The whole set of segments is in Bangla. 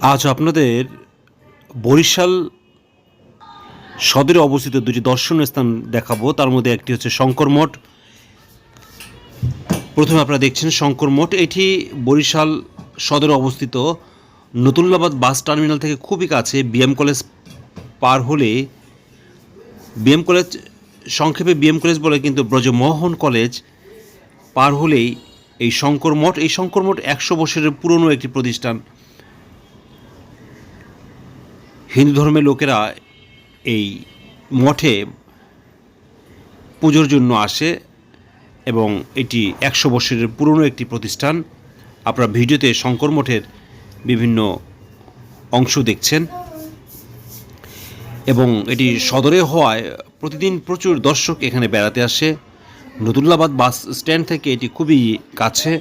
আজ আপনাদের বরিশাল সদরে অবস্থিত দুটি দর্শনীয় স্থান দেখাবো। তার মধ্যে একটি হচ্ছে শঙ্কর মঠ। প্রথমে আপনারা দেখছেন শঙ্কর মঠ। এটি বরিশাল সদরে অবস্থিত। নতুল্লাবাদ বাস টার্মিনাল থেকে খুবই কাছে বিএম কলেজ পার হলে বিএম কলেজ, সংক্ষেপে বিএম কলেজ বলে কিন্তু ব্রজমোহন কলেজ পার হলেই এই শঙ্কর মঠ। এই শঙ্কর মঠ একশো বছরের পুরনো একটি প্রতিষ্ঠান। হিন্দু ধর্মের লোকেরা এই মঠে পুজোর জন্য আসে এবং এটি একশো বছরের পুরনো একটি প্রতিষ্ঠান। আপনারা ভিডিওতে শঙ্কর মঠের বিভিন্ন অংশ দেখছেন। এবং এটি সদরে হওয়ায় প্রতিদিন প্রচুর দর্শক এখানে বেড়াতে আসে। নতুল্লাবাদ বাস স্ট্যান্ড থেকে এটি খুবই কাছে।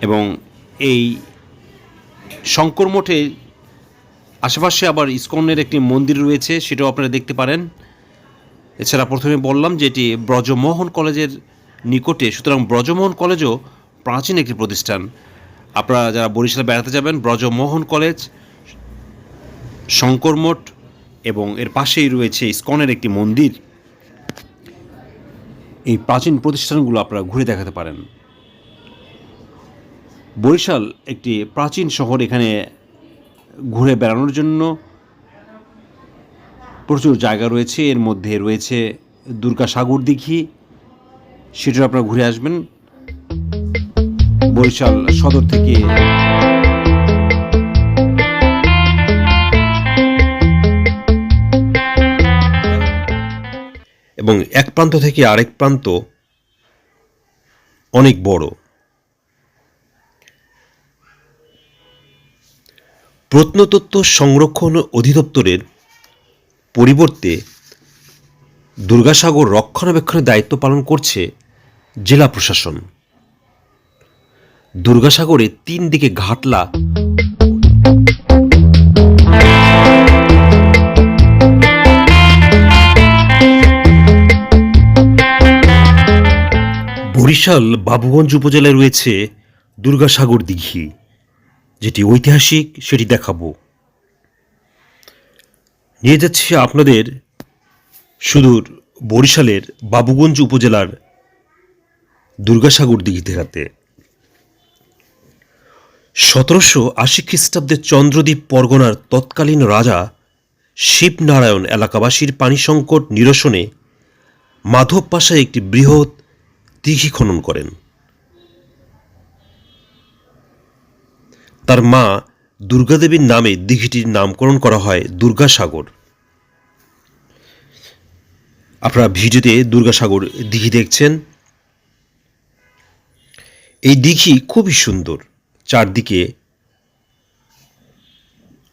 এবং এই শঙ্কর মঠে আশেপাশে আবার ইসকনের একটি মন্দির রয়েছে, সেটাও আপনারা দেখতে পারেন। এছাড়া প্রথমে বললাম যে এটি ব্রজমোহন কলেজের নিকটে, সুতরাং ব্রজমোহন কলেজও প্রাচীন একটি প্রতিষ্ঠান। আপনারা যারা বরিশালে বেড়াতে যাবেন, ব্রজমোহন কলেজ, শঙ্কর মঠ এবং এর পাশেই রয়েছে ইস্কনের একটি মন্দির। এই প্রাচীন প্রতিষ্ঠানগুলো আপনারা ঘুরে দেখাতে পারেন। বরিশাল একটি প্রাচীন শহর, এখানে ঘুরে বেড়ানোর জন্য প্রচুর জায়গা রয়েছে, এর মধ্যে রয়েছে দুর্গা সাগর দিঘি। সেটা আপনারা ঘুরে আসবেন। বরিশাল সদর থেকে। এবং এক প্রান্ত থেকে আরেক প্রান্ত অনেক বড়। প্রত্নতত্ত্ব সংরক্ষণ অধিদপ্তরের পরিবর্তে দুর্গাসাগর রক্ষণাবেক্ষণের দায়িত্ব পালন করছে জেলা প্রশাসন। দুর্গাসাগরে তিন দিকে ঘাটলা। বরিশাল বাবুগঞ্জ উপজেলায় রয়েছে দুর্গাসাগর দিঘি। যেটি ঐতিহাসিক, সেটি দেখাবো। নিয়ে যাচ্ছি আপনাদের সুদূর বরিশালের বাবুগঞ্জ উপজেলার দুর্গাসাগর দিঘি দেখাতে সতেরোশো আশি খ্রিস্টাব্দে চন্দ্রদ্বীপ পরগনার তৎকালীন রাজা শিবনারায়ণ এলাকাবাসীর পানি সংকট নিরসনে মাধব পাশায় একটি বৃহৎ দিঘি খনন করেন। তার মা দুর্গাদেবীর নামে দিঘিটির নামকরণ করা হয় দুর্গাসাগর। আপনারা ভিডিওতে দুর্গাসাগর দিঘি দেখছেন। এই দিঘি খুবই সুন্দর। চারদিকে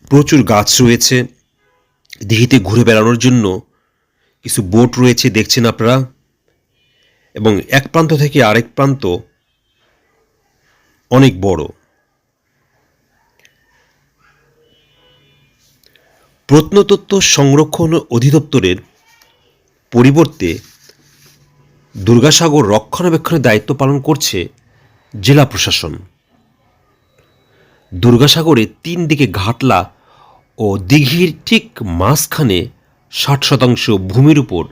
প্রচুর গাছ রয়েছে। দিঘিতে ঘুরে বেড়ানোর জন্য কিছু বোট রয়েছে, দেখছেন আপনারা? এবং এক প্রান্ত থেকে আরেক প্রান্ত অনেক বড়। প্রত্নতত্ত্ব সংরক্ষণ অধিদপ্তরের পরিবর্তে দুর্গাসাগর রক্ষণাবেক্ষণের দায়িত্ব পালন করছে জেলা প্রশাসন। দুর্গাসাগরে তিন দিকে ঘাটলা ও দিঘির ঠিক মাঝখানে ষাট শতাংশ ভূমির উপর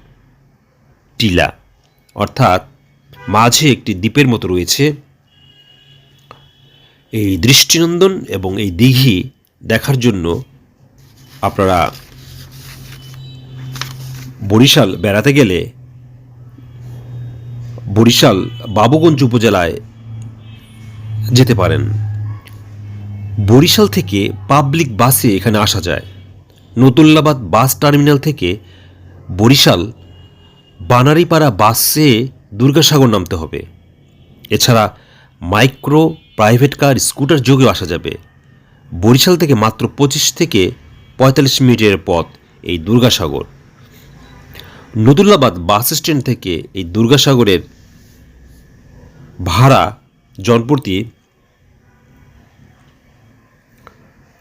টিলা, অর্থাৎ মাঝে একটি দ্বীপের মতো রয়েছে। এই দৃষ্টিনন্দন এবং এই দিঘি দেখার জন্য আপনারা বরিশাল বেড়াতে গেলে বরিশাল বাবুগঞ্জ উপজেলায় যেতে পারেন। বরিশাল থেকে পাবলিক বাসে এখানে আসা যায়। নতুল্লাবাদ বাস টার্মিনাল থেকে বরিশাল বানারিপাড়া বাসে দুর্গাসাগর নামতে হবে। এছাড়া মাইক্রো প্রাইভেট কার স্কুটার যোগেও আসা যাবে। বরিশাল থেকে মাত্র পঁচিশ থেকে পঁয়তাল্লিশ মিনিটের পথ এই দুর্গাসাগর। নদুল্লাবাদ বাস স্ট্যান্ড থেকে এই দুর্গাসাগরের ভাড়া জনপ্রতি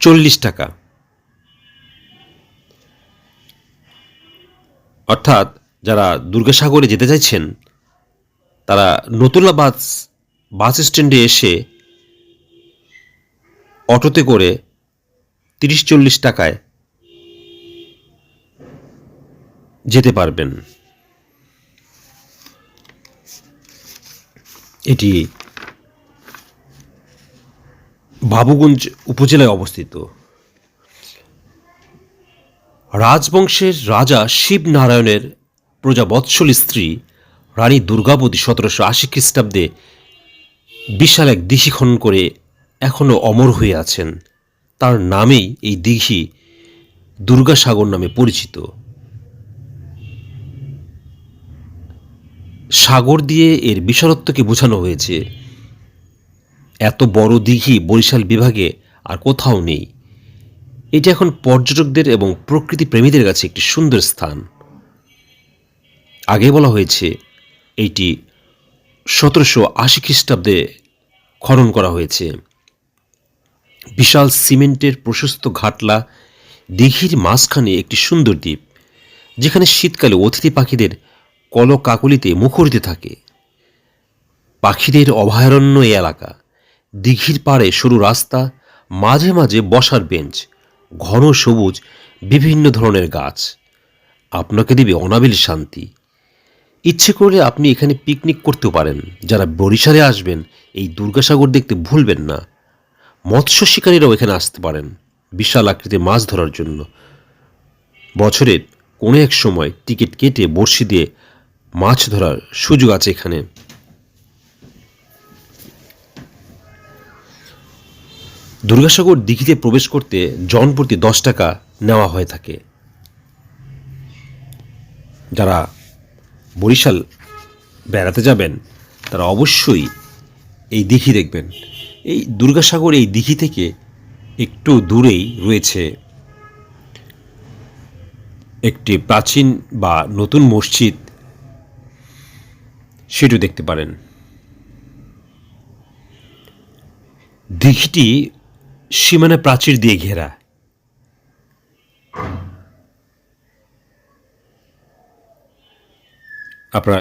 চল্লিশ টাকা। অর্থাৎ যারা দুর্গাসাগরে যেতে চাইছেন, তারা নতুল্লা বাস বাস স্ট্যান্ডে এসে অটোতে করে তিরিশ চল্লিশ টাকায় যেতে পারবেন। এটি বাবুগঞ্জ উপজেলায় অবস্থিত। রাজবংশের রাজা শিবনারায়ণের প্রজাবৎসলী স্ত্রী রানী দুর্গাবতী সতেরোশো আশি খ্রিস্টাব্দে বিশাল এক দিঘি খনন করে এখনও অমর হয়ে আছেন। তার নামেই এই দিঘি দুর্গাসাগর নামে পরিচিত। সাগর দিয়ে এর বিশালত্বকে বোঝানো হয়েছে। এত বড় দিঘি বরিশাল বিভাগে আর কোথাও নেই। এটি এখন পর্যটকদের এবং প্রকৃতি প্রেমীদের কাছে একটি সুন্দর স্থান। আগে বলা হয়েছে এইটি সতেরোশো আশি খ্রিস্টাব্দে খনন করা হয়েছে। বিশাল সিমেন্টের প্রশস্ত ঘাটলা দিঘির মাঝখানে একটি সুন্দর দ্বীপ, যেখানে শীতকালে অতিথি পাখিদের কলকাকলিতে মুখরিত থাকে। পাখিদের অভয়ারণ্য এই এলাকা। দিঘির পাড়ে সরু রাস্তা, মাঝে মাঝে বসার বেঞ্চ, ঘন সবুজ, বিভিন্ন ধরনের গাছ। আপনাকে দিবে অনাবিল শান্তি। ইচ্ছে করলে আপনি এখানে পিকনিক করতেও পারেন। যারা বরিশালে আসবেন, এই দুর্গাসাগর দেখতে ভুলবেন না। মৎস্য শিকারীরাও এখানে আসতে পারেন বিশাল আকৃতির মাছ ধরার জন্য। বছরের কোনো এক সময় টিকিট কেটে বড়শি দিয়ে মাছ ধরার সুযোগ আছে এখানে। দুর্গাসাগর দিঘিতে প্রবেশ করতে জন প্রতি দশ টাকা নেওয়া হয়ে থাকে। যারা বরিশাল বেড়াতে যাবেন, তারা অবশ্যই এই দিঘি দেখবেন। এই দুর্গাসাগর এই দিঘি থেকে একটু দূরেই রয়েছে একটি প্রাচীন বা নতুন মসজিদ। সেটিও দেখতে পারেন। দিঘিটি সীমানা প্রাচীর দিয়ে ঘেরা। আপনারা